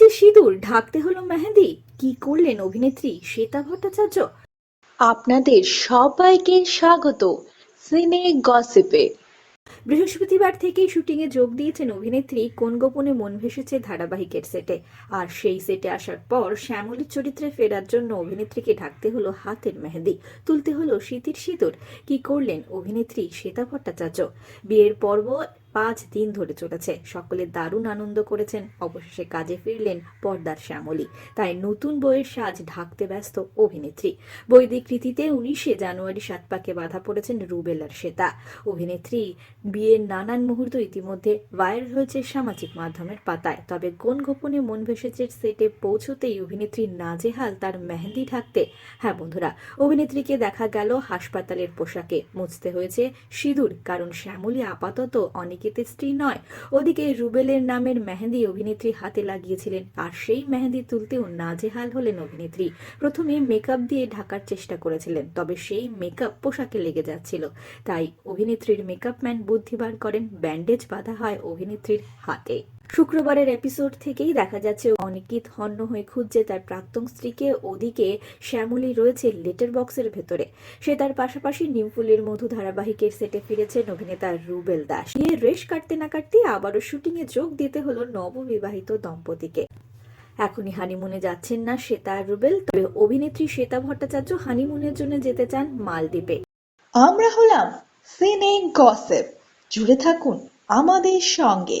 যে সিঁদুর ঢাকতে হলো মেহেদি কি করলেন অভিনেত্রী শ্বেতা ভট্টাচার্য? আপনাদের সবাইকে স্বাগত সিনে গসিপে। বৃহস্পতিবার থেকেই শুটিংয়ে যোগ দিয়েছেন অভিনেত্রী কোন গোপনে মন ভেসেছে ধারাবাহিকের সেটে। আর সেই সেটে আসার পর শ্যামলীর চরিত্রে ফেরার জন্য অভিনেত্রীকে ঢাকতে হলো হাতের মেহেদি তুলতে হলো শীতির সিঁদুর। কি করলেন অভিনেত্রী শ্বেতা ভট্টাচার্য? বিয়ের পর্ব পাঁচ দিন ধরে চলেছে। সকলে দারুণ আনন্দ করেছেন। অবশেষে কাজে ফিরলেন পর্দার শ্যামলী। তাই নতুন বইয়ের সাজ ঢাকতে ব্যস্ত অভিনেত্রী। বৈদিক রীতিতে উনিশে জানুয়ারি সাত পাকে বাধা পড়েছেন রুবেলার শ্বেতা। অভিনেত্রী বিয়ের নানান মুহূর্ত ইতিমধ্যে ভাইরাল হয়েছে সামাজিক মাধ্যমের পাতায়। তবে কোন গোপনে মন ভেসেছে সেটে পৌঁছতেই অভিনেত্রী নাজেহাল তার মেহেন্দি ঢাকতে। হ্যাঁ বন্ধুরা, অভিনেত্রীকে দেখা গেল হাসপাতালের পোশাকে। মুছতে হয়েছে সিঁদুর, কারণ শ্যামলী আপাতত অনিকেতের স্ত্রী নয়, ওদিকে রুবেলের নামের মেহেন্দি অভিনেত্রী হাতে লাগিয়েছিলেন, আর সেই মেহেন্দি তুলতেও নাজেহাল হলেন অভিনেত্রী। প্রথমে মেকআপ দিয়ে ঢাকার চেষ্টা করেছিলেন, তবে সেই মেকআপ পোশাকে লেগে যাচ্ছিল। তাই অভিনেত্রীর মেকআপ ম্যান বুদ্ধি বার করেন ব্যান্ডেজ বাঁধা হয় অভিনেত্রীর হাতে। শুক্রবারের এপিসোড থেকেই দেখা যাচ্ছে অনিকিত হন্য হয়ে খুঁজছে তার প্রাক্তন স্ত্রীকে। ওদিকে শ্যামলী রয়েছে লেটার বক্সের ভেতরে। সে তার পাশাপাশি নিমফুলের মধু ধারাবাহিকের সেটে ফিরেছেন অভিনেতা রুবেল দাস। নিয়ে রেশ কাটতে না কাটতে আবারও শুটিংয়ে যোগ দিতে হলো নববিবাহিত দম্পতিকে। এখনই হানিমুনে যাচ্ছেন না শ্বেতা রুবেল, তবে অভিনেত্রী শ্বেতা ভট্টাচার্য হানিমুনের জন্য যেতে চান মালদ্বীপে। আমরা হলাম সিনে গসিপ জুড়ে থাকুন আমাদের সঙ্গে।